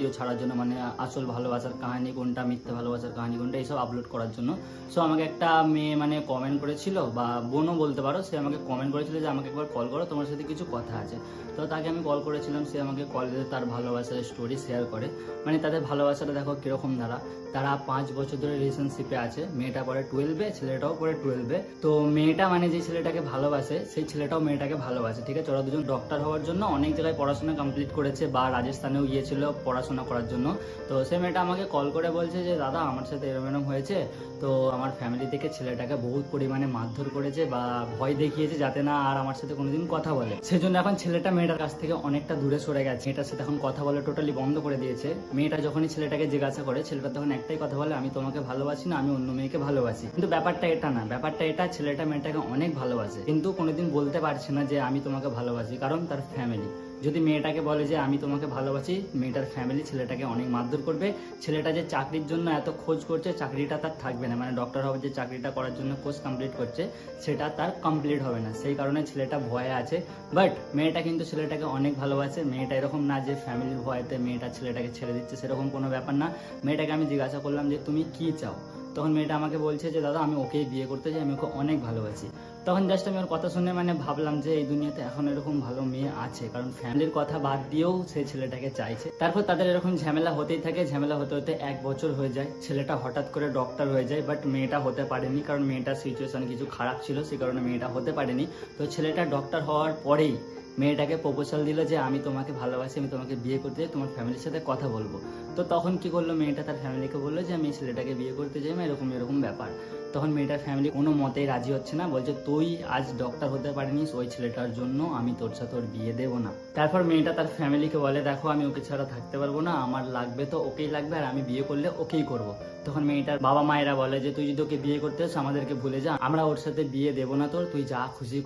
Video ছাড়ার জন্য মানে আসল ভালোবাসার কাহিনী কোনটা, মিথ্যে ভালোবাসার কাহিনী কোনটা, এইসব আপলোড করার জন্য। সো আমাকে একটা মেয়ে মানে কমেন্ট করেছিল, বা বোনও বলতে পারো, সে আমাকে কমেন্ট করেছিল যে, আমাকে একবার কল করো, তোমার সাথে কিছু কথা আছে। তো তাকে আমি কল করেছিলাম, সে আমাকে কল দিয়ে তার ভালোবাসার স্টোরি শেয়ার করে। মানে তাদের ভালোবাসাটা দেখো কীরকম তারা তারা পাঁচ বছর ধরে রিলেশনশিপে আছে, মেয়েটা পরে টুয়েলভে ছেলেটাও পরে টুয়েলভে তো মেয়েটা মানে যে ছেলেটাকে ভালোবাসে, সেই ছেলেটাও মেয়েটাকে ভালোবাসে, ঠিক আছে? ওরা দুজন ডক্টর হওয়ার জন্য অনেক জায়গায় পড়াশোনা কমপ্লিট করেছে, বা রাজস্থানেও গিয়েছিল, পড়াশোনা করার জন্য। তো সে মেয়েটা আমাকে কল করে বলছে যে, দাদা, আমার সাথে এরম এরম হয়েছে। তো আমার ফ্যামিলি থেকে ছেলেটাকে বহুত পরিমাণে মারধর করেছে বা ভয় দেখিয়েছে যাতে না আর আমার সাথে কোনোদিন কথা বলে। সেজন্য এখন ছেলেটা মেয়েটার কাছ থেকে অনেকটা দূরে সরে গেছে। মেয়েটার সাথে এখন কথা বলে টোটালি বন্ধ করে দিয়েছে। মেয়েটা যখনই ছেলেটাকে জিজ্ঞাসা করে, ছেলেটা তখন একটাই কথা বলে, আমি তোমাকে ভালোবাসি না, আমি অন্য মেয়েকে ভালোবাসি। কিন্তু ব্যাপারটা এটা না। ব্যাপারটা এটা, ছেলেটা মেয়েটাকে অনেক ভালোবাসে। কিন্তু কোনোদিন বলতে পারছে না যে, আমি তোমাকে ভালোবাসি। কারণ তার ফ্যামিলি যদি মেয়েটাকে বলে যে আমি তোমাকে ভালোবাসি, মেয়েটার ফ্যামিলি ছেলেটাকে অনেক মারধর করবে। ছেলেটা যে চাকরির জন্য এত খোঁজ করছে, চাকরিটা তার থাকবে না। মানে ডক্টর হবে যে চাকরিটা করার জন্য কোর্স কমপ্লিট করছে, সেটা তার কমপ্লিট হবে না। সেই কারণে ছেলেটা ভয়ে আছে। বাট মেয়েটা কিন্তু ছেলেটাকে অনেক ভালোবাসে। মেয়েটা এরকম না যে ফ্যামিলির ভয়েতে মেয়েটা ছেলেটাকে ছেড়ে দিচ্ছে, সেরকম কোনো ব্যাপার না। মেয়েটাকে আমি জিজ্ঞাসা করলাম যে, তুমি কি চাও? তখন মেয়েটা আমাকে বলছে যে, দাদা, আমি ওকেই বিয়ে করতে চাই, আমি ওকে অনেক ভালোবাসি। তখন জাস্ট আমি ওর কথা শুনে মানে ভাবলাম যে, এই দুনিয়াতে এখন এরকম ভালো মেয়ে আছে। কারণ ফ্যামিলির কথা বাদ দিয়েও সেই ছেলেটাকে চাইছে। তারপর তাদের এরকম ঝামেলা হতেই থাকে, ঝামেলা হতে হতে এক বছর হয়ে যায়। ছেলেটা হঠাৎ করে ডক্টর হয়ে যায় বাট মেয়েটা হতে পারেনি কারণ মেয়েটার সিচুয়েশন কিছু খারাপ ছিল, সে কারণে মেয়েটা হতে পারেনি। তো ছেলেটা ডক্টর হওয়ার পরেই মেয়েটাকে প্রপোজাল দিল যে, আমি তোমাকে ভালোবাসি, আমি তোমাকে বিয়ে করতে চাই, তোমার ফ্যামিলির সাথে কথা বলব তো তখন কি করল মেয়েটা তার ফ্যামিলিকে বলল যে, আমি ছেলেটাকে বিয়ে করতে চাই এরকম এরকম ব্যাপার তখন মেয়েটার ফ্যামিলি কোনো মতেই রাজি হচ্ছে না, বলছে, তুই আজ ডক্টর হতে পারিনিস ওই ছেলেটার জন্য আমি তোর সাথে ওর বিয়ে দেবো না তারপর মেয়েটা তার ফ্যামিলিকে বলে, দেখো, আমি ওকে ছাড়া থাকতে পারব না, আমার লাগবে তো ওকেই লাগবে, আর আমি বিয়ে করলে ওকেই করব। তখন মেয়েটার বাবা মায়েরা বলে যে, তুই যদি ওকে বিয়ে করতে আমাদেরকে ভুলে যা, আমরা ওর সাথে বিয়ে দেবো না তোর, তুই যা খুশি।